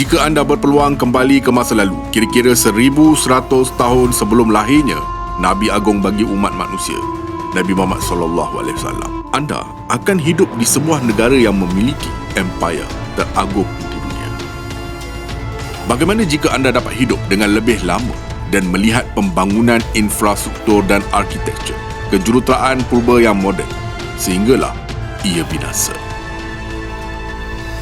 Jika anda berpeluang kembali ke masa lalu, kira-kira 1100 tahun sebelum lahirnya Nabi Agung bagi umat manusia, Nabi Muhammad sallallahu alaihi wasallam, anda akan hidup di sebuah negara yang memiliki empire teragung di dunia. Bagaimana jika anda dapat hidup dengan lebih lama dan melihat pembangunan infrastruktur dan arkitektur, kejuruteraan purba yang moden sehinggalah ia binasa.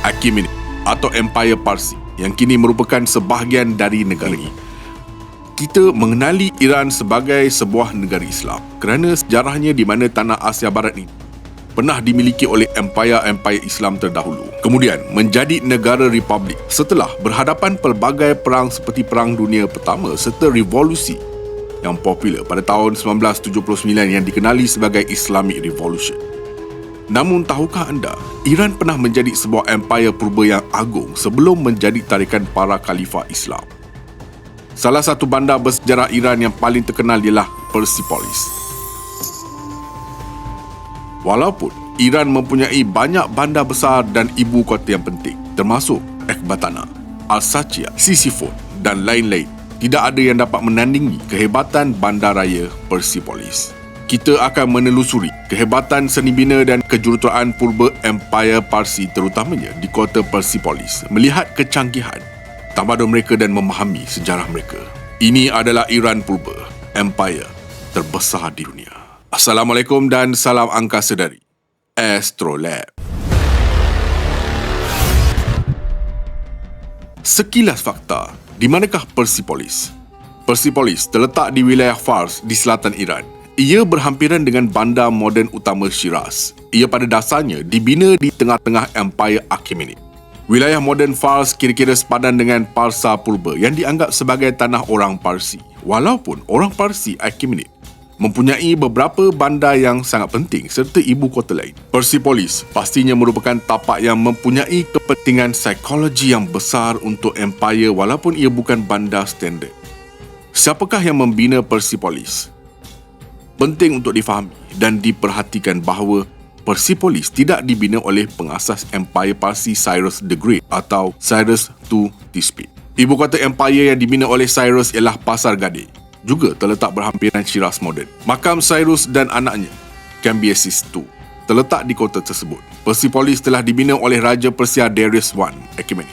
Achaemenid atau Empire Parsi yang kini merupakan sebahagian dari negara ini. Kita mengenali Iran sebagai sebuah negara Islam kerana sejarahnya di mana tanah Asia Barat ini pernah dimiliki oleh empire-empire Islam terdahulu. Kemudian menjadi negara republik setelah berhadapan pelbagai perang seperti Perang Dunia Pertama serta revolusi yang popular pada tahun 1979 yang dikenali sebagai Islamic Revolution. Namun tahukah anda, Iran pernah menjadi sebuah empire purba yang agung sebelum menjadi tarikan para khalifah Islam. Salah satu bandar bersejarah Iran yang paling terkenal ialah Persepolis. Walaupun Iran mempunyai banyak bandar besar dan ibu kota yang penting, termasuk Ekbatana, Al-Sachiya, Sisyphon dan lain-lain, tidak ada yang dapat menandingi kehebatan bandaraya Persepolis kita akan menelusuri kehebatan seni bina dan kejuruteraan purba Empire Parsi terutamanya di kota Persepolis melihat kecanggihan tamadun mereka dan memahami sejarah mereka. Ini adalah Iran purba, empire terbesar di dunia. Assalamualaikum dan salam angkasa dari Astrolab. Sekilas fakta, di manakah Persepolis? Persepolis terletak di wilayah Fars di selatan Iran ia berhampiran dengan bandar moden utama Shiraz. Ia pada dasarnya dibina di tengah-tengah Empire Achaemenid. Wilayah moden Fars kira-kira sepadan dengan Parsa Purba yang dianggap sebagai tanah orang Parsi. Walaupun orang Parsi Achaemenid mempunyai beberapa bandar yang sangat penting serta ibu kota lain. Persepolis pastinya merupakan tapak yang mempunyai kepentingan psikologi yang besar untuk empire walaupun ia bukan bandar standard. Siapakah yang membina Persepolis? Penting untuk difahami dan diperhatikan bahawa Persepolis tidak dibina oleh pengasas Empire Parsi Cyrus the Great atau Cyrus II Tispit. Ibu kota Empire yang dibina oleh Cyrus ialah Pasar Gade, juga terletak berhampiran Shiraz moden. Makam Cyrus dan anaknya, Cambyses II, terletak di kota tersebut. Persepolis telah dibina oleh Raja Persia Darius I Achaemenid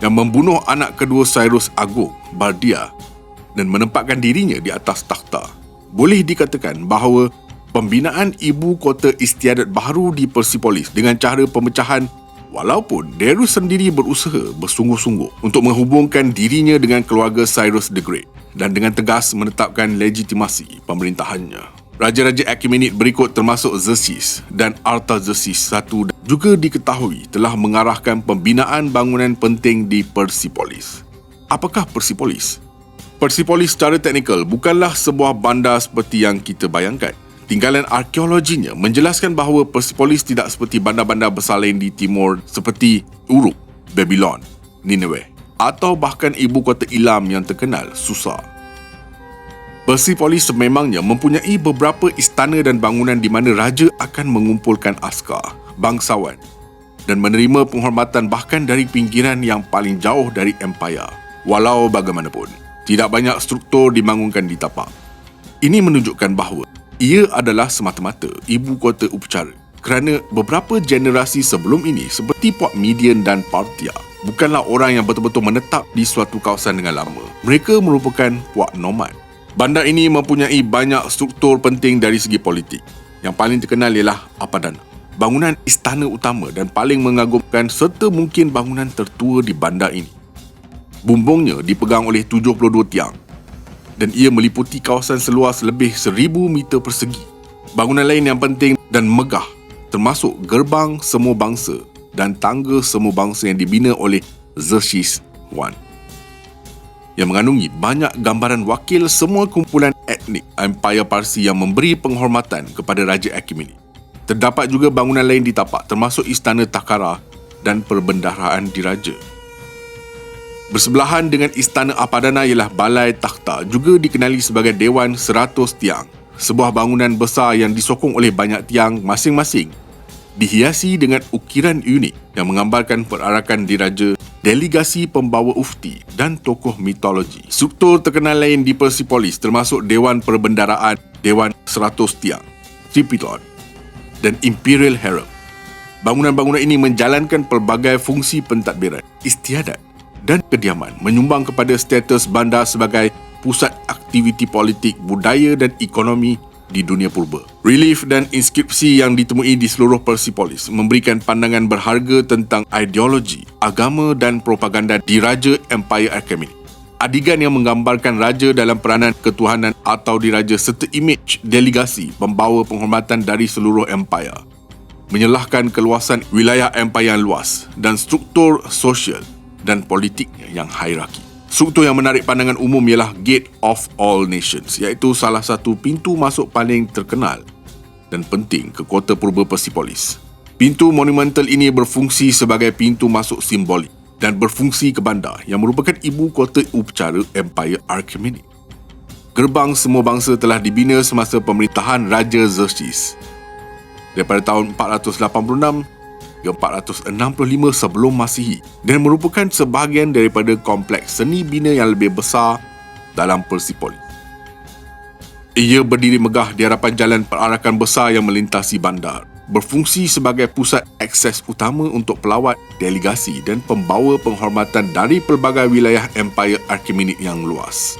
yang membunuh anak kedua Cyrus Agung, Bardia dan menempatkan dirinya di atas takhta boleh dikatakan bahawa pembinaan ibu kota istiadat baru di Persepolis dengan cara pemecahan walaupun Darius sendiri berusaha bersungguh-sungguh untuk menghubungkan dirinya dengan keluarga Cyrus the Great dan dengan tegas menetapkan legitimasi pemerintahannya. Raja-raja Achaemenid berikut termasuk Xerxes dan Artaxerxes I juga diketahui telah mengarahkan pembinaan bangunan penting di Persepolis. Apakah Persepolis? Persepolis secara teknikal bukanlah sebuah bandar seperti yang kita bayangkan. Tinggalan arkeologinya menjelaskan bahawa Persepolis tidak seperti bandar-bandar besar lain di timur seperti Uruk, Babylon, Nineveh atau bahkan ibu kota Ilam yang terkenal, Susa. Persepolis sememangnya mempunyai beberapa istana dan bangunan di mana raja akan mengumpulkan askar, bangsawan dan menerima penghormatan bahkan dari pinggiran yang paling jauh dari empire. Walau bagaimanapun, tidak banyak struktur dibangunkan di tapak. Ini menunjukkan bahawa ia adalah semata-mata ibu kota upacara kerana beberapa generasi sebelum ini seperti Puak Midian dan Partia bukanlah orang yang betul-betul menetap di suatu kawasan dengan lama. Mereka merupakan Puak Nomad. Bandar ini mempunyai banyak struktur penting dari segi politik. Yang paling terkenal ialah Apadana. Bangunan istana utama dan paling mengagumkan serta mungkin bangunan tertua di bandar ini. Bumbungnya dipegang oleh 72 tiang dan ia meliputi kawasan seluas lebih 1000 meter persegi. Bangunan lain yang penting dan megah termasuk gerbang semua bangsa dan tangga semua bangsa yang dibina oleh Xerxes I yang mengandungi banyak gambaran wakil semua kumpulan etnik Empire Parsi yang memberi penghormatan kepada Raja Achaemenid. Terdapat juga bangunan lain di tapak termasuk Istana Takara dan Perbendaharaan Diraja. Bersebelahan dengan Istana Apadana ialah Balai Takhta juga dikenali sebagai Dewan Seratus Tiang, sebuah bangunan besar yang disokong oleh banyak tiang masing-masing dihiasi dengan ukiran unik yang menggambarkan perarakan diraja delegasi pembawa ufti dan tokoh mitologi. Struktur terkenal lain di Persepolis termasuk Dewan Perbendaraan, Dewan 100 Tiang, Tripilon dan Imperial Harem. Bangunan-bangunan ini menjalankan pelbagai fungsi pentadbiran, istiadat dan kediaman menyumbang kepada status bandar sebagai pusat aktiviti politik, budaya dan ekonomi di dunia purba. Relief dan inskripsi yang ditemui di seluruh Persepolis memberikan pandangan berharga tentang ideologi, agama dan propaganda di Raja Empire Achaemenid. Adigan yang menggambarkan raja dalam peranan ketuhanan atau diraja serta imej delegasi pembawa penghormatan dari seluruh empire menyelahkan keluasan wilayah empire yang luas dan struktur sosial dan politiknya yang hierarki. Struktur yang menarik pandangan umum ialah Gate of All Nations iaitu salah satu pintu masuk paling terkenal dan penting ke kota purba Persepolis. Pintu monumental ini berfungsi sebagai pintu masuk simbolik dan berfungsi ke bandar yang merupakan ibu kota upacara Empire Achaemenid. Gerbang semua bangsa telah dibina semasa pemerintahan Raja Xerxes. Daripada tahun 486 465 sebelum Masihi dan merupakan sebahagian daripada kompleks seni bina yang lebih besar dalam Persepolis. Ia berdiri megah di hadapan jalan perarakan besar yang melintasi bandar, berfungsi sebagai pusat akses utama untuk pelawat, delegasi dan pembawa penghormatan dari pelbagai wilayah Empire Achaemenid yang luas.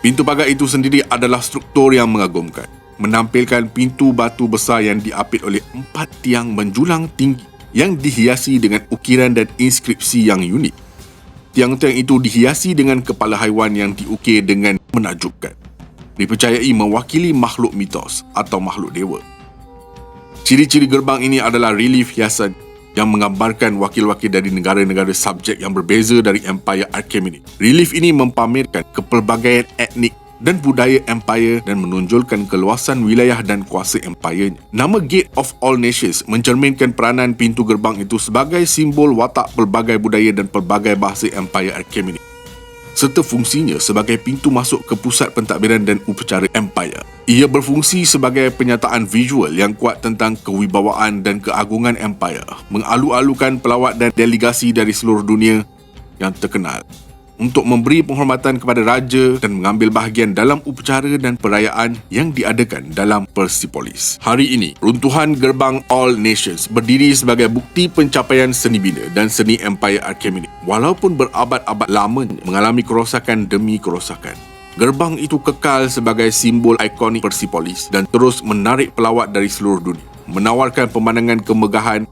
Pintu pagar itu sendiri adalah struktur yang mengagumkan menampilkan pintu batu besar yang diapit oleh empat tiang menjulang tinggi yang dihiasi dengan ukiran dan inskripsi yang unik. Tiang-tiang itu dihiasi dengan kepala haiwan yang diukir dengan menakjubkan. Dipercayai mewakili makhluk mitos atau makhluk dewa. Ciri-ciri gerbang ini adalah relief hiasan yang menggambarkan wakil-wakil dari negara-negara subjek yang berbeza dari Empire Achaemenid. Relief ini mempamerkan kepelbagaian etnik dan budaya empire dan menonjolkan keluasan wilayah dan kuasa empire. Nama Gate of All Nations mencerminkan peranan pintu gerbang itu sebagai simbol watak pelbagai budaya dan pelbagai bahasa empire Achaemenid serta fungsinya sebagai pintu masuk ke pusat pentadbiran dan upacara empire. Ia berfungsi sebagai penyataan visual yang kuat tentang kewibawaan dan keagungan empire, mengalu-alukan pelawat dan delegasi dari seluruh dunia yang terkenal untuk memberi penghormatan kepada raja dan mengambil bahagian dalam upacara dan perayaan yang diadakan dalam Persepolis. Hari ini, runtuhan gerbang All Nations berdiri sebagai bukti pencapaian seni bina dan seni Empire Achaemenid walaupun berabad-abad lamanya mengalami kerosakan demi kerosakan. Gerbang itu kekal sebagai simbol ikonik Persepolis dan terus menarik pelawat dari seluruh dunia, menawarkan pemandangan kemegahan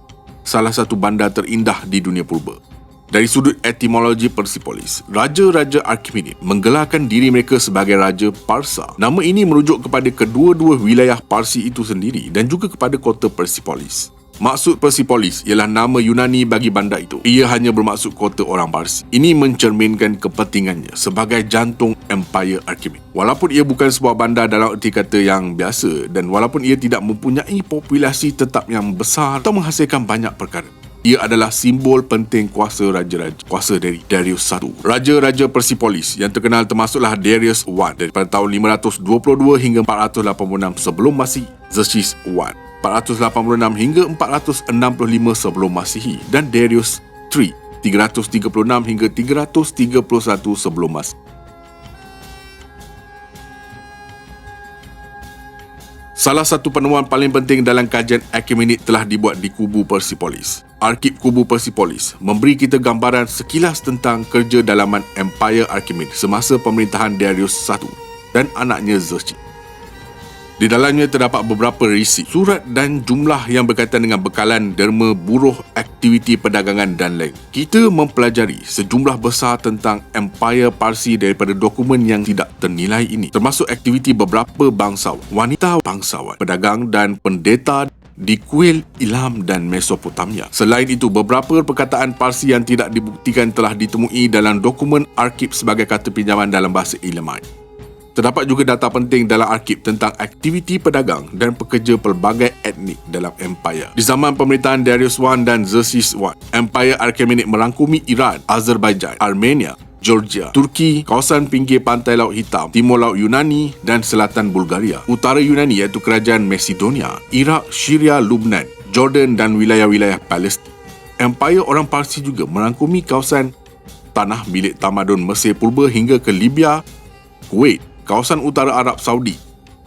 salah satu bandar terindah di dunia purba. Dari sudut etimologi Persepolis, Raja-Raja Archimedes menggelarkan diri mereka sebagai Raja Parsa. Nama ini merujuk kepada kedua-dua wilayah Parsi itu sendiri dan juga kepada kota Persepolis. Maksud Persepolis ialah nama Yunani bagi bandar itu. Ia hanya bermaksud kota orang Parsi. Ini mencerminkan kepentingannya sebagai jantung Empire Archimedes. Walaupun ia bukan sebuah bandar dalam erti kata yang biasa dan walaupun ia tidak mempunyai populasi tetap yang besar atau menghasilkan banyak perkara. Ia adalah simbol penting kuasa raja-raja kuasa dari Darius I. Raja-raja Persepolis yang terkenal termasuklah Darius I daripada tahun 522 hingga 486 sebelum Masihi, Xerxes I 486 hingga 465 sebelum Masihi dan Darius III 336 hingga 331 sebelum Masihi. Salah satu penemuan paling penting dalam kajian Achaemenid telah dibuat di kubu Persepolis. Arkib kubu Persepolis memberi kita gambaran sekilas tentang kerja dalaman Empire Achaemenid semasa pemerintahan Darius I dan anaknya Xerxes. Di dalamnya terdapat beberapa risik, surat dan jumlah yang berkaitan dengan bekalan derma buruh aktiviti perdagangan dan lain. Kita mempelajari sejumlah besar tentang Empire Parsi daripada dokumen yang tidak ternilai ini, termasuk aktiviti beberapa bangsawan, wanita bangsawan, pedagang dan pendeta di kuil Ilham dan Mesopotamia. Selain itu, beberapa perkataan Parsi yang tidak dibuktikan telah ditemui dalam dokumen arkib sebagai kata pinjaman dalam bahasa Elamite. Terdapat juga data penting dalam arkib tentang aktiviti pedagang dan pekerja pelbagai etnik dalam empire. Di zaman pemerintahan Darius I dan Xerxes I, Empire Achaemenid merangkumi Iran, Azerbaijan, Armenia, Georgia, Turki, kawasan pinggir pantai Laut Hitam, Timur Laut Yunani dan selatan Bulgaria. Utara Yunani iaitu kerajaan Macedonia, Iraq, Syria, Lubnan, Jordan dan wilayah-wilayah Palestin. Empire orang Parsi juga merangkumi kawasan tanah milik tamadun Mesir purba hingga ke Libya, Kuwait, kawasan utara Arab Saudi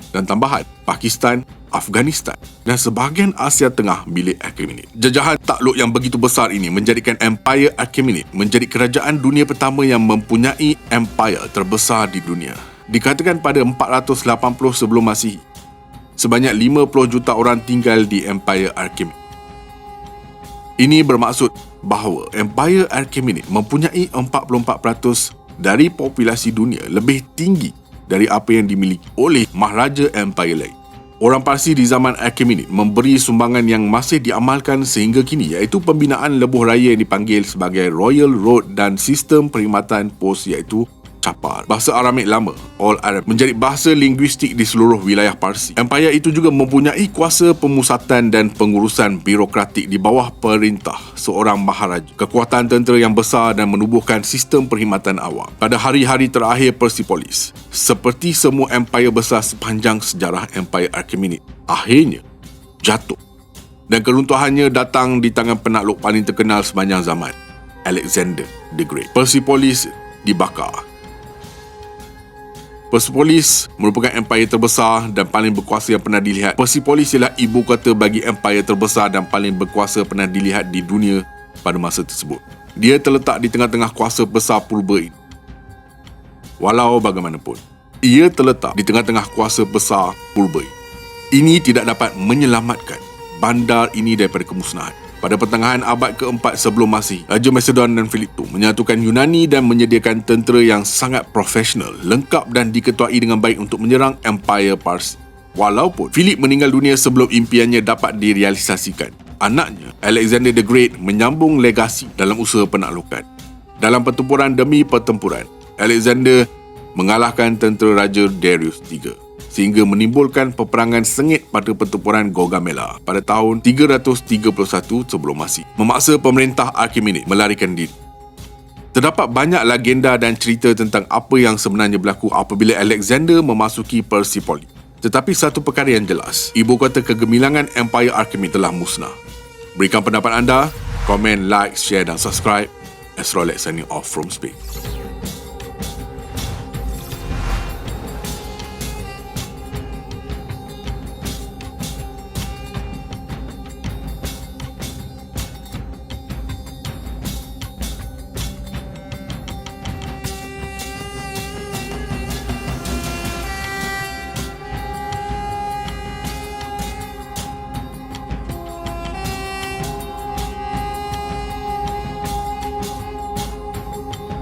dan tambahan Pakistan, Afghanistan dan sebahagian Asia Tengah milik Achaemenid. Jajahan takluk yang begitu besar ini menjadikan Empire Achaemenid menjadi kerajaan dunia pertama yang mempunyai empire terbesar di dunia. Dikatakan pada 480 sebelum Masihi, sebanyak 50 juta orang tinggal di Empire Achaemenid. Ini bermaksud bahawa Empire Achaemenid mempunyai 44% dari populasi dunia lebih tinggi dari apa yang dimiliki oleh Maharaja Empire lain. Orang Parsi di zaman Achaemenid memberi sumbangan yang masih diamalkan sehingga kini iaitu pembinaan lebuh raya yang dipanggil sebagai Royal Road dan sistem perkhidmatan pos iaitu Chapar. Bahasa Aramik lama, All Arab, menjadi bahasa linguistik di seluruh wilayah Parsi. Empire itu juga mempunyai kuasa pemusatan dan pengurusan birokratik di bawah perintah seorang maharaja. Kekuatan tentera yang besar dan menubuhkan sistem perkhidmatan awam. Pada hari-hari terakhir Persepolis, seperti semua empire besar sepanjang sejarah Empire Achaemenid, akhirnya jatuh. Dan keruntuhannya datang di tangan penakluk paling terkenal sepanjang zaman, Alexander the Great. Persepolis dibakar Persepolis merupakan empire terbesar dan paling berkuasa yang pernah dilihat. Persepolis ialah ibu kota bagi empire terbesar dan paling berkuasa pernah dilihat di dunia pada masa tersebut. Dia terletak di tengah-tengah kuasa besar purba ini. Walau bagaimanapun, ia terletak di tengah-tengah kuasa besar purba ini. Ini tidak dapat menyelamatkan bandar ini daripada kemusnahan. Pada pertengahan abad keempat sebelum Masih, Raja Macedon dan Philip II menyatukan Yunani dan menyediakan tentera yang sangat profesional, lengkap dan diketuai dengan baik untuk menyerang Empire Parsi. Walaupun Philip meninggal dunia sebelum impiannya dapat direalisasikan, anaknya Alexander the Great menyambung legasi dalam usaha penaklukan. Dalam pertempuran demi pertempuran, Alexander mengalahkan tentera Raja Darius III sehingga menimbulkan peperangan sengit pada pertempuran Gaugamela pada tahun 331 sebelum Masih, memaksa pemerintah Achaemenid melarikan diri. Terdapat banyak legenda dan cerita tentang apa yang sebenarnya berlaku apabila Alexander memasuki Persepolis. Tetapi satu perkara yang jelas, ibu kota kegemilangan Empire Achaemenid telah musnah. Berikan pendapat anda, komen, like, share dan subscribe. Astrolek signing off from space.